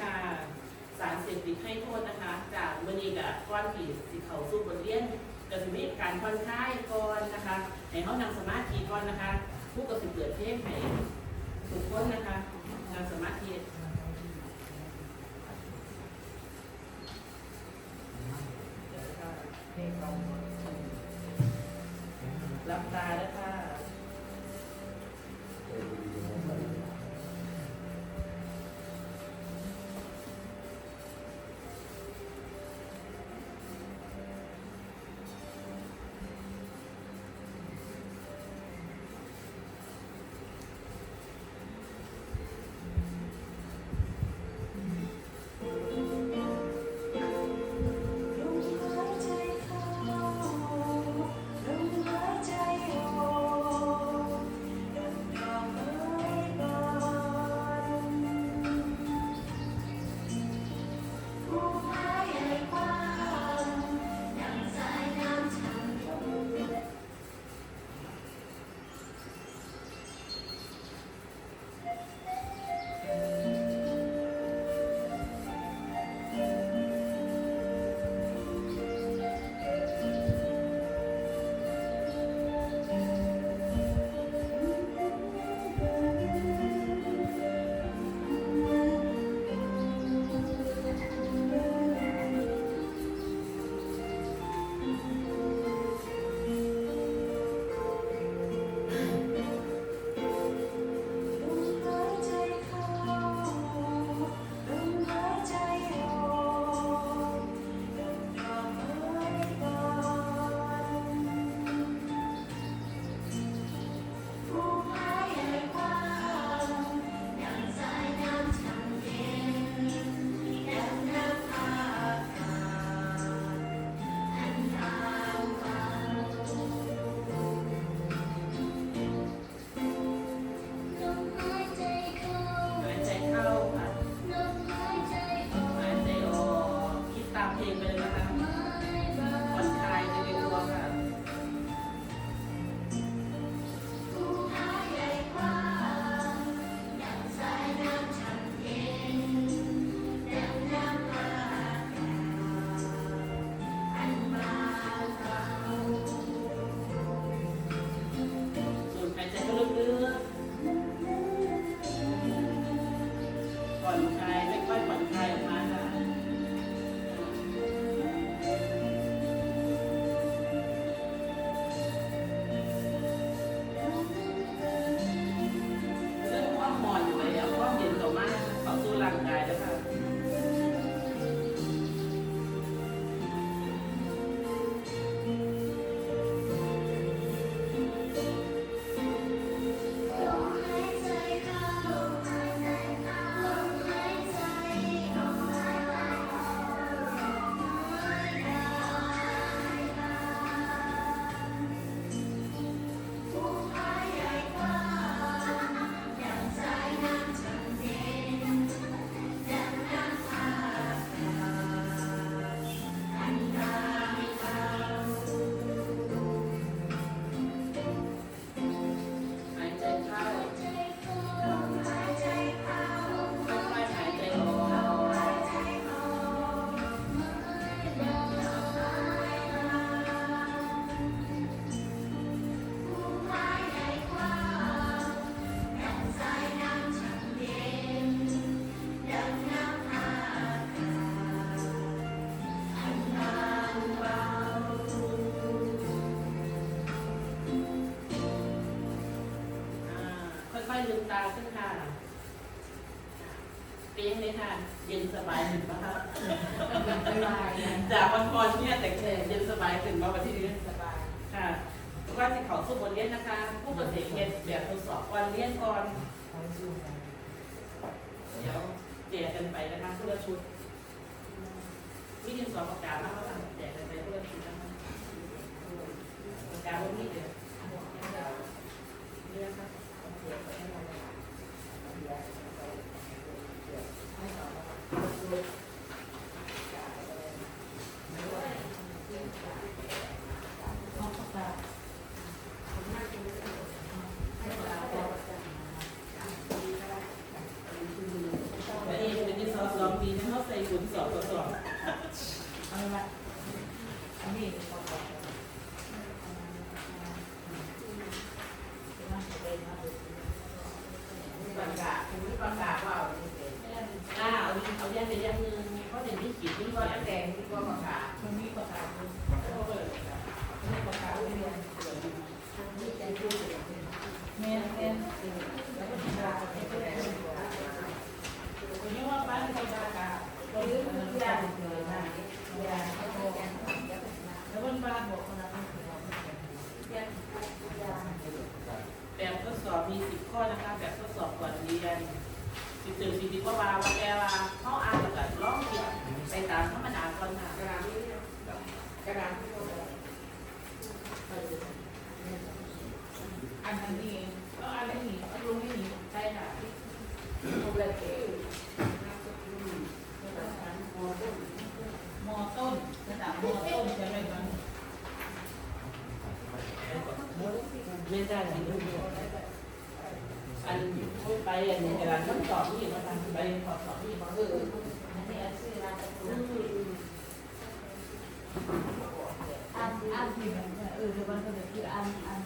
ชาสารเสพติดให้โทษนะคะ จากมณีกับก้อนผีสิเขาสู้บทเลี้ยนกับสมิการค่อนค่ายก่อนนะคะให้เขานำสมาธิก่อนนะคะ ผู้กระสิเกิดเทพให้ถูกคนนะคะนำสมาธิ ก่อนเนี่ยแต่เย็นสบายถึงมาวันที่นี้สบายค่ะว่าที่เขาสู้บนเรียนนะคะ ผู้เกษตรเรีนแบบทดสอบวันเลี้ยนก่อนเดี๋ยวแจกกันไปนะคะเพื่อชุดมีดินสอประกาศมากกวแจกกันไปเพื่อชุดประกาศว่ามีเดี๋ยวเนี่ยค่ะ ไปอันร้านต้นสอบนี่มาทำไปขอสอบนี่มาคืออชื่อันอันที่เออเดี๋ยวันก็จะคืออันอัน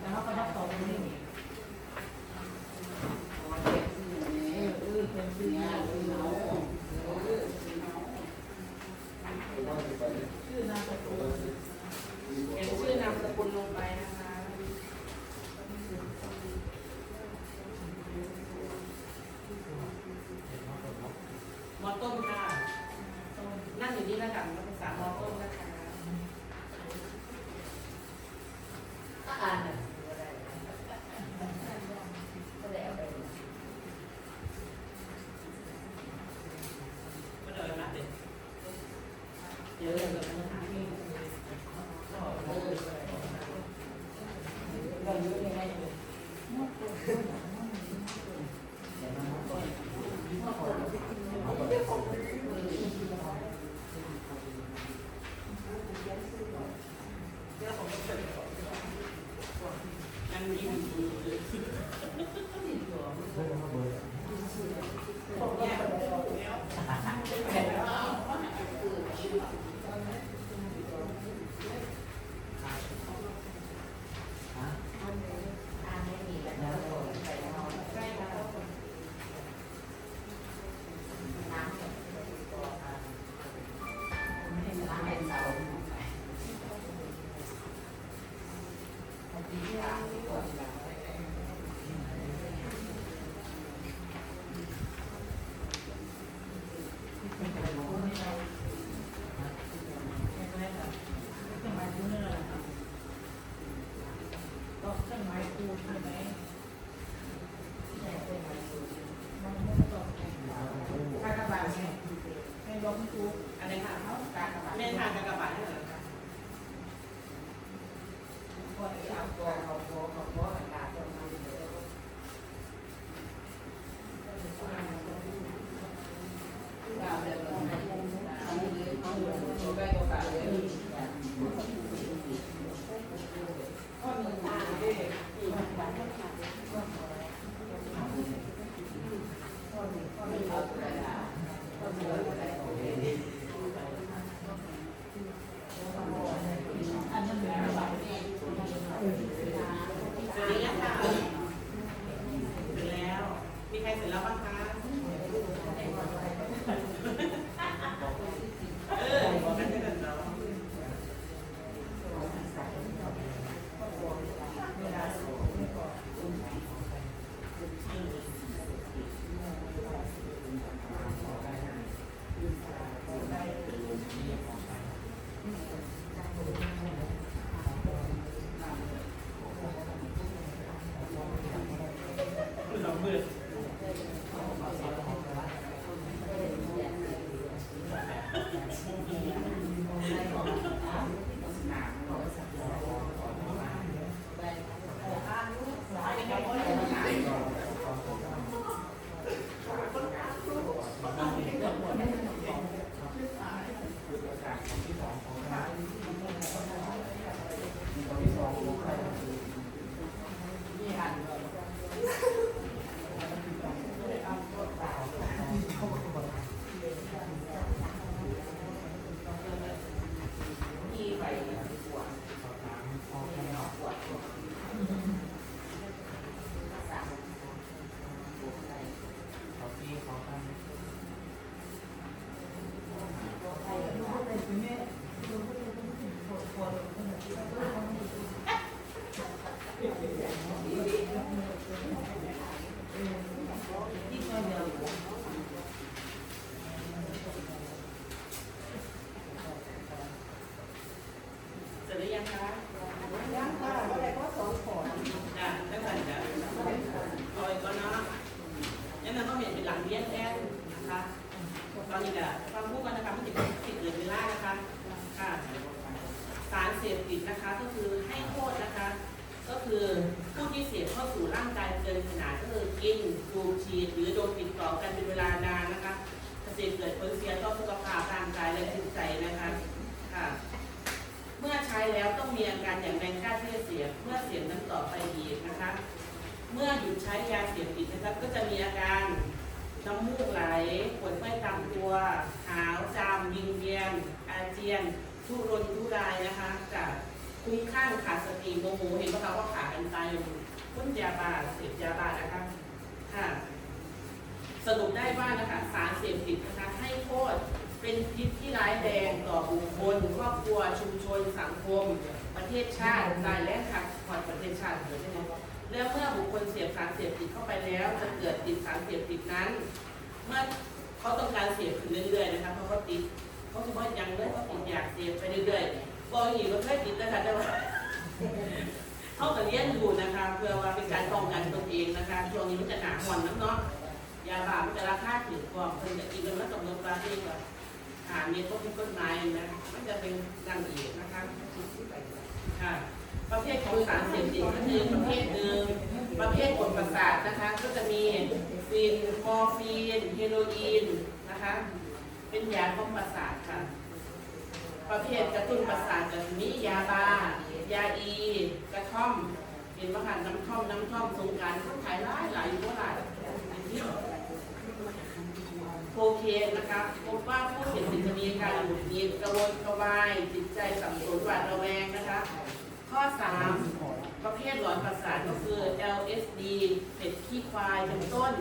แล้วเขาก็รับสอบนี่ชื่ามสกุลชื่อนามสกุลลงไป อยู่นี่ระดับนักศึกษามอต้นนะคะ อ่าน Thank you. more time. Sandra. ไปอีกนะคะ เมื่อหยุดใช้ยาเสพติดนะครับก็จะมีอาการน้ำมูกไหลปวดเมื่อยตามตัวหาวจามวิงเวียน อาเจียน ทุรนทุรายนะคะจากคุ้มข้างขาดสติโมโหเห็นไหมคะว่าขากันตายอยู่พุ่นยาบาเสพยาบานะคะค่ะสรุปได้ว่านะคะสารเสพติดนะคะให้โทษเป็นพิษที่ร้ายแรงต่อบุคคลครอบครัวชุมชนสังคม ประเทศชาติรายและขัดขวางประเทศชาติเลยใช่ไหมแล้วเมื่อบุคคลเสพสารเสพติดเข้าไปแล้วจะเกิดติดสารเสพติดนั้น เมื่อเขาต้องการเสพขึ้นเรื่อยๆนะคะเพราะเขาติดเขาสมมติยังเลยเขาติดอยากเสพไปเรื่อยๆก็อีกก็ไม่ติดนะคะแต่ว่าเขาก็เลี้ยงอยู่นะคะเพื่อว่าเป็นการป้องกันตัวเองนะคะช่วงนี้มันจะหนาหอนน้ำเนาะยาบ้ามันจะราคาถึงกว่าเพิ่นจะกินกันมาตกลงปลาเองว่าหาเม็ดก็เป็นต้นไม้นะมันจะเป็นดังอีกนะคะ ค่ะประเภทของสารเสพติดก็คือประเภทหนึ่งประเภทกดประสาทนะคะ ก็จะมีฟีนมอร์ฟีนเฮโรอีนนะคะ เป็นยาของประสาทค่ะ ประเภทกระตุ้นประสาทก็จะมียาบา ยาอีกระท่อมเห็นว่าค่ะน้ำท่อมน้ำท่อมสงการเขาขายหลายหลายอยู่เท่าไหร่ โคเคนนะคะพบว่าผู้เสพติดจะมีอาการหงุดหงิดกระวนกระวายจิตใจสับสนหวาดระแวงนะคะ ข้อ 3 ประเภทหลอนประสาทก็คือ LSD เผ็ดขี้ควายเป็นต้น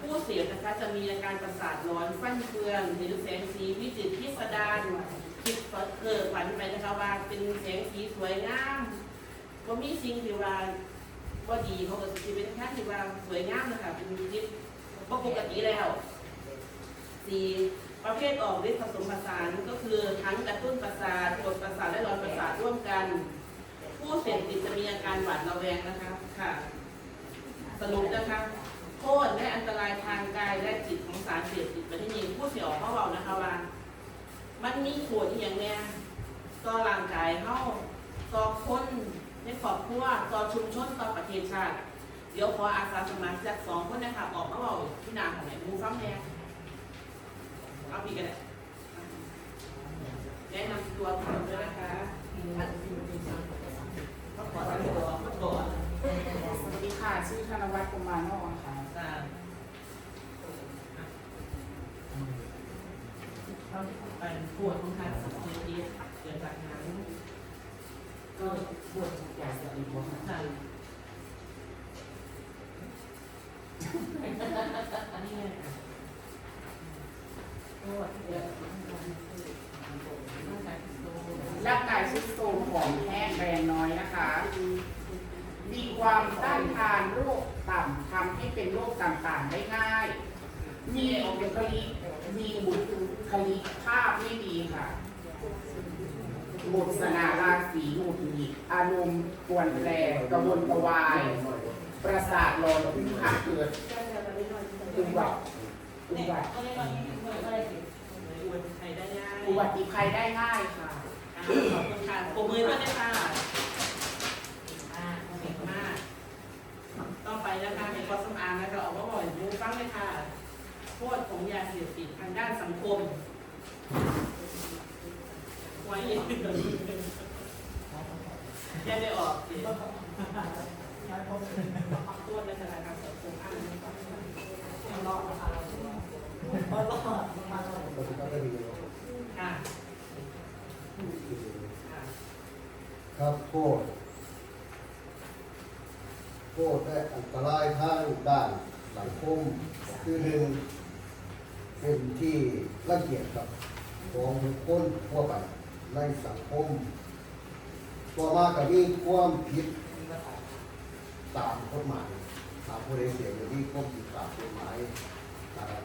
ผู้เสพนะคะจะมีอาการประสาทร้อนฟั่นเฟืองเห็นแสงสีวิจิตรพิสดารคิดเกิดฝันไปนะคะว่าเป็นแสงสีสวยงามก็มีสิ่งที่ว่าก็ดีเขาก็สิเป็นแค่ที่ว่าสวยงามนะคะเป็นจิตปกติแล้วีประเภทออกฤทธิ์ผสมผสานก็คือทั้งกระตุ้นประสาทกดประสาทและหลอนประสาทร่วมกัน ผู้เสพติดจะมีอาการหวาดระแวงนะคะค่ะ สรุปนะคะโทษและอันตรายทางกายและจิตของสารเสพติดประเทศนี้ผู้เสียออกเขาบอกนะคะว่า มันมีโทษอหย่างเนี้ยต่อร่างกายเฮาต่อคนในครอบครัวต่อชุมชนต่อประเทศชาติ เดี๋ยวขออาสาสมัครจากสองคนนะคะออกมาบอกที่นาของไหนมูฟังแน่ เอาพี่กันเลยแนะนำตัวทุกคนด้วยนะคะก็ขอตั้งตัวก่อนสวัสดีค่ะ ชื่อธนวัฒน์กุมารนอกค่ะจ้าเราไปปวดของทางสังเกตเกิดจากนั้นก็ปวดจากยาเสพติดบ่ค่ะค่ะอันนี้ไงปวดเยอะร่างกายโต ร่างกายชุดโทรมของแห้งแรงน้อยนะคะ มีความต้านทานโรคต่ำทำให้เป็นโรคต่างๆได้ง่าย มีบุค ลิมีบุคลิกภาพไม่ดีค่ะบุษนาราศีหงุดหงิดอารมณ์กวนแปรกระวนกระวาย ประสาทหลอนคุ้มข้างเกิดอุบัติอุบัติอุบัติภัยได้ง่ายค่ะขอบคุณค่ะปรบมือด้วยนะคะเก่งมากต่อไปนะคะในคอสสำอางนะคะออกมาบ่อยดูฟังเลยค่ะ ษของยาเสพติดทางด้านสังคม ไว้แยกได้ออกสิโทษในขณะการสังคมอ้างนะคะค่ะค่ะครับโทษโทษและอันตรายทางด้านสังคมคือหนึ่ง เป็นที่รังเกียจกับของบุคคลทั่วไปในสังคมต่อมาก็มีความผิดตามกฎหมายตามผู้ใดเสียงมีความผิดตามกฎหมายนะครับ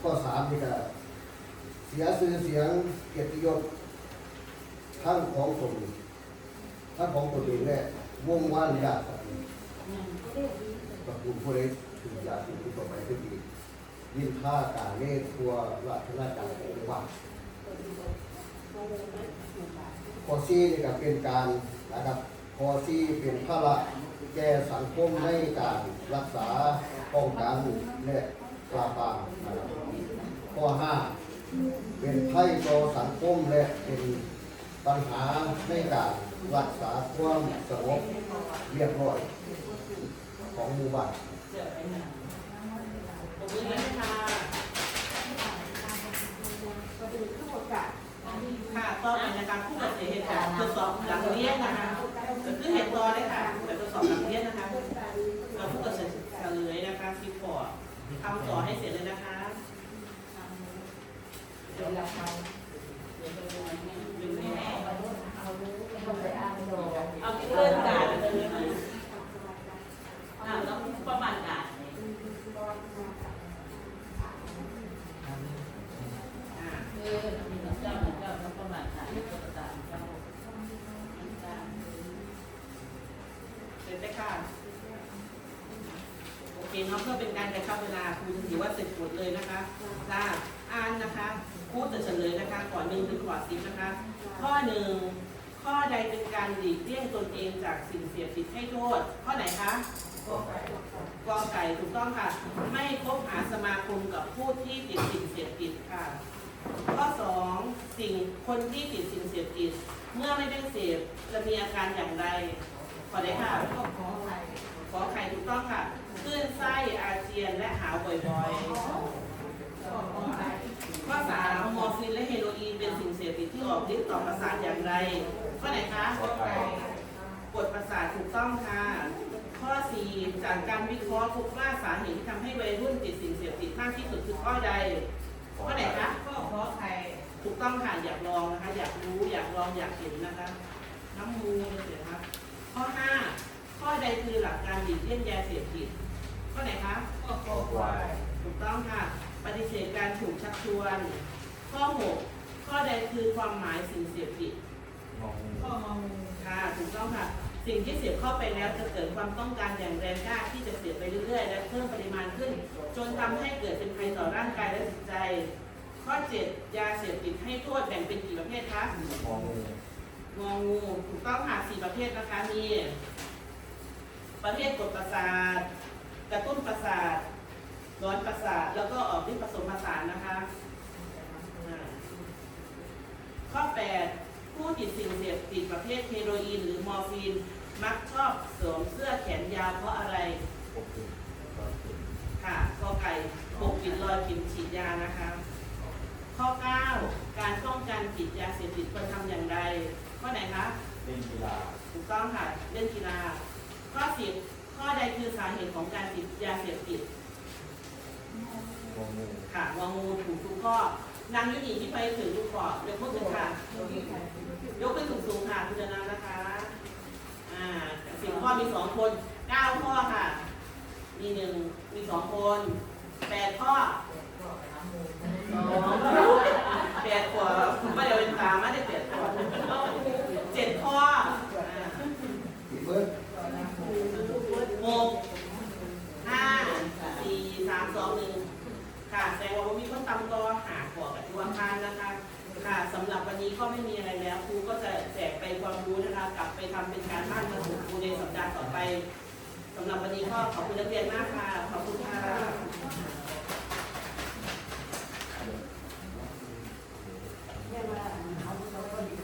ข้อสามนี่ก็เสียชื่อเสียงเกียรติยศทั้งของตนทั้งของตนเองและวงว่านญาติตระกูลผู้ใดคือยาที่ต่อไปก็ดี ยินท่าการเล่ทัวราชนาจักรของวัดข้อซี่นี่ก็เป็นการนะครับข้อซี่เป็นภาระแก่สังคมในการรักษาป้องกันและปราบปรามข้อห้าเป็นไพ่ต่อสังคมและเป็นปัญหาในการรักษาความสงบเรียบร้อยของหมู่บ้าน มือนี้ค่ะค่ะต่อไปนะคะผู้ปฏิเหตุการทดสอบหลังเรียนนะคะก็คือเหตุต่อเลยค่ะแบบทดสอบหลังเรียนนะคะเราผู้กเกษตรเฉลยนะคะซีฟอร์ทำต่อให้เสร็จเลยนะคะเดี๋ยวเราทำเดี๋ยวจะดูเป็นแม่คนไปอ่านโดเอาเลื่อนการเลยนะอ่าแล้วประมาณการอ่า เออมีเจ้าเหมือนเจ้าประมาณสามตัวตามเจ้า เสร็จไปค่ะโอเคเนาะเพื่อเป็นการกระชับเวลาคุณถือว่าเส ร็จหมดเลยนะคะจ้าอ่านนะคะพูดแต่เฉลยนะคะก่อนหนึ่งถึงก่อนสิบนะคะ ข้อหนึ่งข้อใดเป็นการหลีกเลี่ยงตนเองจากสิ่งเสียบติดให้โทษ ข้อไหนคะกอไก่ถูกต้องค่ะ ไม่คบหาสมาคมกับผู้ที่ติดสิ่งเสียบติดค่ะ ข้อสองสิ่งคนที่ติดสิ่งเสียบติด เมื่อไม่ได้เสพจะมีอาการอย่างไร ขอได้ค่ะก็ขอใครขอไข่ถูกต้องค่ะค ลื่นไส้อาเจียนและหาวบ่อยๆ ข้อสามมอร์ฟินและเฮโรอีนเป็นสิ่งเสพติดที่ออกฤทธิ์ต่อประสาทอย่างไร ข้อไหนคะกดประสาทถูกต้องค่ะ ข้อสี่จากการวิเคราะห์พบว่าสาเหตุที่ทำให้วัยรุ่นติดสิ่งเสพติดมากที่สุดคือข้อใด ข้อไหนคะก็ขอใครถูกต้องค่ะอยากลองนะคะ อยากรู้อยากลองอยากเห็นนะคะ น้ำมูกเสียครับข้อห้าข้อใดคือหลักการหลีกเลี่ยงยาเสพติด ข้อไหนคะก็ขอควายถูกต้องค่ะ ปฏิเสธการถูกชักชวน ข้อ 6 ข้อใดคือความหมายสิ่งเสพติดก็มองค่ะถูกต้องค่ะ สิ่งที่เสียบเข้าไปแล้วจะเกิดความต้องการอย่างแรงกล้าที่จะเสียบไปเรื่อยๆ และเพิ่มปริมาณขึ้น จนทำให้เกิดเป็นภัยต่อร่างกายและจิตใจ ข้อ 7 ยาเสพติดให้โทษแบ่งเป็นกี่ประเภทคะงองูถูกต้องค่ะสี่ประเภทนะคะมีประเภทกดประสาท กระตุ้นประสาทร้อนประสาทแล้วก็ออกฤทธิ์ผสมผสานนะคะอ่าข้อ 8 ผู้ติดสิ่งเสพติดประเภทเฮโรอีนหรือมอร์ฟีน มักชอบสวมเสื้อแขนยาวเพราะอะไรค่ะกอไก่ปกปิดรอยเข็มฉีดยานะคะ ข้อ 9 การป้องกันติดยาเสพติดควรทำอย่างไร ข้อไหนคะ เล่นกีฬา ถูกต้องค่ะ เล่นกีฬา ข้อ 10 ข้อใดคือสาเหตุของการติดยาเสพติดงงงูค่ะงองูถูกทุกข้อนางยุนีที่ไปถึงทุกข้อยกมือขึ้นค่ะ ยกขึ้นสูงๆค่ะคุณจะนำนะคะ อ่าสิบข้อมีสองคนเก้าข้อค่ะ มีหนึ่งมีสองคนแปดข้อสองแปดขวบไม่เดี๋ยวเป็นตามไม่ได้แปดขวบเจ็ดข้ออ่า ที่เบิร์ด หกห้าสี่ สองหนึ่งค่ะแสดงว่ามีคนตำก็หาขอกับทุกท่านนะคะ ค่ะสำหรับวันนี้ก็ไม่มีอะไรแล้วครูก็จะแจกไปความรู้นะคะ กลับไปทำเป็นการบ้านมาสู่ครูในสัปดาห์ต่อไปสำหรับวันนี้ก็ขอบคุณนักเรียนมากค่ะ ขอบคุณค่ะ